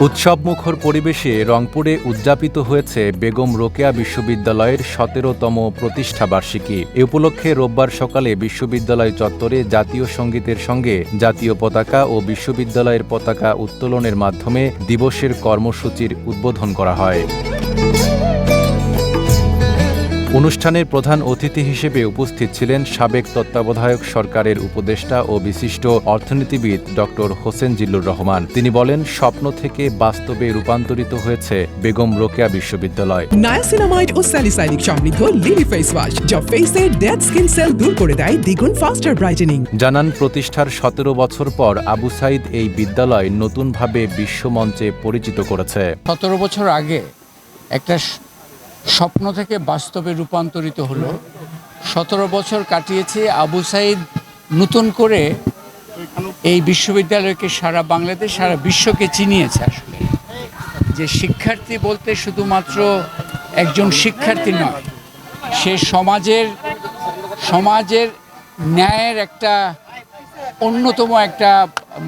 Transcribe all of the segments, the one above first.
উৎসবমুখর পরিবেশে রংপুরে উদযাপিত হয়েছে বেগম রোকেয়া বিশ্ববিদ্যালয়ের সতেরোতম প্রতিষ্ঠাবার্ষিকী এ উপলক্ষে রোববার সকালে বিশ্ববিদ্যালয় চত্বরে জাতীয় সঙ্গীতের সঙ্গে জাতীয় পতাকা ও বিশ্ববিদ্যালয়ের পতাকা উত্তোলনের মাধ্যমে দিবসের কর্মসূচির উদ্বোধন করা হয়। অনুষ্ঠানের প্রধান অতিথি হিসেবে উপস্থিত ছিলেন সাবেক তত্ত্বাবধায়ক সরকারের উপদেষ্টা ও বিশিষ্ট অর্থনীতিবিদ ড হোসেন জিল্লুর রহমান। তিনি বলেন স্বপ্ন থেকে বাস্তবে রূপান্তরিত হয়েছে বেগম রোকেয়া বিশ্ববিদ্যালয়। নায়াসিনামাইড ও স্যালিসাইলিক সমৃদ্ধ লিলি ফেস ওয়াশ যা ফেসের ডেড স্কিন সেল দূর করে দেয় দ্বিগুণ ফাস্টার ব্রাইটেনিং। জানান প্রতিষ্ঠার সতেরো বছর পর আবু সাইদ এই বিদ্যালয় নতুনভাবে বিশ্বমঞ্চে পরিচিত করেছে। সতেরো বছর আগে একটা স্বপ্ন থেকে বাস্তবে রূপান্তরিত হলো। সতেরো বছর কাটিয়েছে আবু সাইদ নতুন করে এই বিশ্ববিদ্যালয়কে সারা বাংলাদেশ, সারা বিশ্বকে চিনিয়েছে আসলে। যে শিক্ষার্থী বলতে শুধুমাত্র একজন শিক্ষার্থী নয়, সে সমাজের সমাজের ন্যায়ের একটা অন্যতম একটা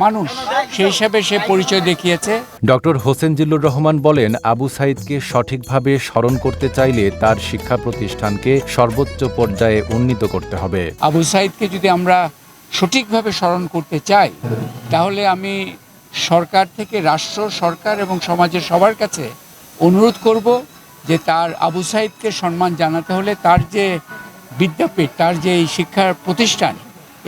মানুষ। সেই হিসাবে সে পরিচয় দেখিয়েছে। ডক্টর হোসেন জিল্লুর রহমান বলেন আবু সাইদকে সঠিকভাবে স্মরণ করতে চাইলে তার শিক্ষা প্রতিষ্ঠানকে সর্বোচ্চ পর্যায়ে উন্নীত করতে হবে। আবু সাইদকে যদি আমরা সঠিকভাবে স্মরণ করতে চাই তাহলে আমি সরকার থেকে রাষ্ট্র সরকার এবং সমাজের সবার কাছে অনুরোধ করব যে তার আবু সাইদকে সম্মান জানাতে হলে তার যে বিদ্যাপীঠ তার যে এই শিক্ষার প্রতিষ্ঠান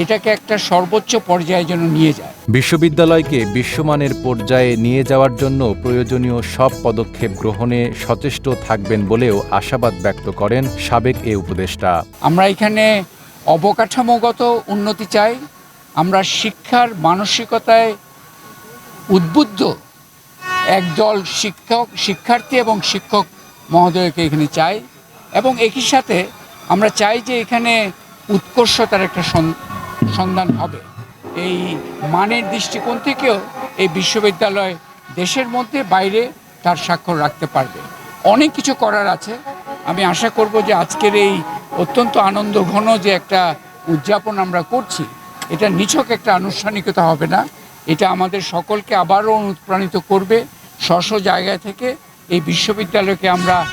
এটাকে একটা সর্বোচ্চ পর্যায়ে যেন নিয়ে যায়। বিশ্ববিদ্যালয়কে বিশ্বমানের পর্যায়ে নিয়ে যাওয়ার জন্য প্রয়োজনীয় সব পদক্ষেপ গ্রহণে সচেষ্ট থাকবেন বলেও আশাবাদ ব্যক্ত করেন সাবেক এ উপদেষ্টা। আমরা এখানে অবকাঠামোগত উন্নতি চাই আমরা শিক্ষার মানসিকতায় উদ্বুদ্ধ একদল শিক্ষক শিক্ষার্থী এবং শিক্ষক মহোদয়কে এখানে চাই এবং একই সাথে আমরা চাই যে এখানে উৎকর্ষতার একটা সন্ধান হবে। এই মানের দৃষ্টিকোণ থেকেও এই বিশ্ববিদ্যালয় দেশের মধ্যে বাইরে তার স্বাক্ষর রাখতে পারবে। অনেক কিছু করার আছে। আমি আশা করব যে আজকের এই অত্যন্ত আনন্দ ঘন যে একটা উদযাপন আমরা করছি, এটা নিছক একটা আনুষ্ঠানিকতা হবে না। এটা আমাদের সকলকে আবারও অনুপ্রাণিত করবে। স্ব স্ব জায়গা থেকে এই বিশ্ববিদ্যালয়কে আমরা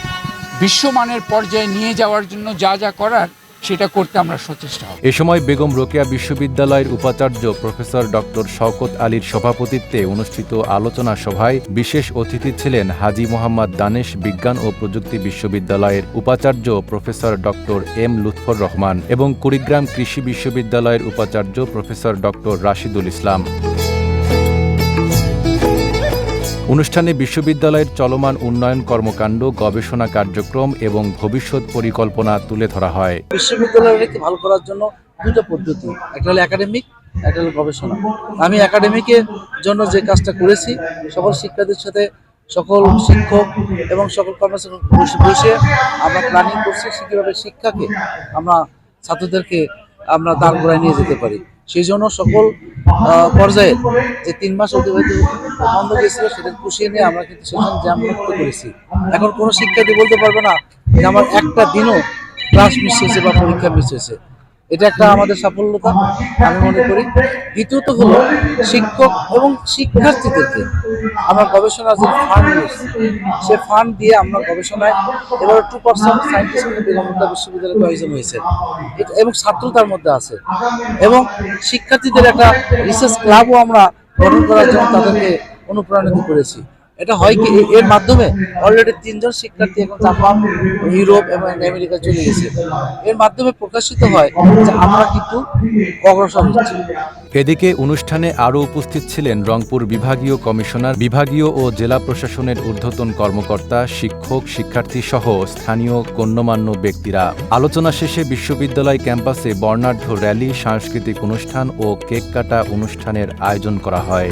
বিশ্বমানের পর্যায়ে নিয়ে যাওয়ার জন্য যা যা করার সেটা করতে আমরা সচেষ্ট হব। এ সময় বেগম রোকেয়া বিশ্ববিদ্যালয়ের উপাচার্য প্রফেসর ডক্টর শওকত আলীর সভাপতিত্বে অনুষ্ঠিত আলোচনা সভায় বিশেষ অতিথি ছিলেন হাজী মোহাম্মদ দানেশ বিজ্ঞান ও প্রযুক্তি বিশ্ববিদ্যালয়ের উপাচার্য professor doctor M Lutfar Rahman এবং কুড়িগ্রাম কৃষি বিশ্ববিদ্যালয়ের উপাচার্য প্রফেসর ডক্টর রাশিদুল ইসলাম। অনুষ্ঠানে বিশ্ববিদ্যালয়ের চলমান উন্নয়ন কর্মকাণ্ড, গবেষণা কার্যক্রম এবং ভবিষ্যৎ পরিকল্পনা তুলে ধরা হয়। বিশ্ববিদ্যালয়কে ভালো করার জন্য দুটো পদ্ধতি, একটা হলো একাডেমিক একটা হলো গবেষণা। আমি একাডেমিকের জন্য যে কাজটা করেছি, সকল শিক্ষার্থীর সাথে সকল শিক্ষক এবং সকল কর্মচারী বসে আমরা প্ল্যানিং করছি কীভাবে শিক্ষাকে আমরা ছাত্রদেরকে আমরা দাঁড় করায় নিয়ে যেতে পারি। সেই জন্য সকল পর্যায়ে যে তিন মাস অতিবাহিত বন্ধ গেছিল সেটা পুষিয়ে নিয়ে আমরা কিন্তু সেখানে জ্যাম মুক্ত করেছি। এখন কোনো শিক্ষার্থী বলতে পারবে না যে আমার একটা দিনও ক্লাস মিস হয়েছে বা পরীক্ষা মিস হয়েছে। এটা একটা আমাদের সাফল্যতা, আমি মনে করি। দ্বিতীয়ত হলো শিক্ষক এবং শিক্ষার্থীদেরকে আমরা গবেষণার যে ফান্ড নিয়েছি সে ফান্ড দিয়ে আমরা গবেষণায় এবার টু পার্সেন্ট সায়েন্টিস্ট বেগমতা বিশ্ববিদ্যালয়ে প্রয়োজন হয়েছে। এবং ছাত্র তার মধ্যে আছে। এবং শিক্ষার্থীদের একটা রিসার্চ ক্লাবও আমরা গঠন করার জন্য তাদেরকে অনুপ্রাণিত করেছি। এটা হয় কি এর মাধ্যমে অলরেডি তিনজন শিক্ষার্থী এখন জাপান ইউরোপ এবং আমেরিকা চলে গেছে। এর মাধ্যমে প্রকাশিত হয় যে আমরা কিন্তু অগ্রসর হচ্ছি। এদিকে অনুষ্ঠানে আরও উপস্থিত ছিলেন রংপুর বিভাগীয় কমিশনার, বিভাগীয় ও জেলা প্রশাসনের ঊর্ধ্বতন কর্মকর্তা, শিক্ষক, শিক্ষার্থী সহ স্থানীয় গণ্যমান্য ব্যক্তিরা। আলোচনা শেষে বিশ্ববিদ্যালয় ক্যাম্পাসে বর্ণাঢ্য র্যালি, সাংস্কৃতিক অনুষ্ঠান ও কেক কাটা অনুষ্ঠানের আয়োজন করা হয়।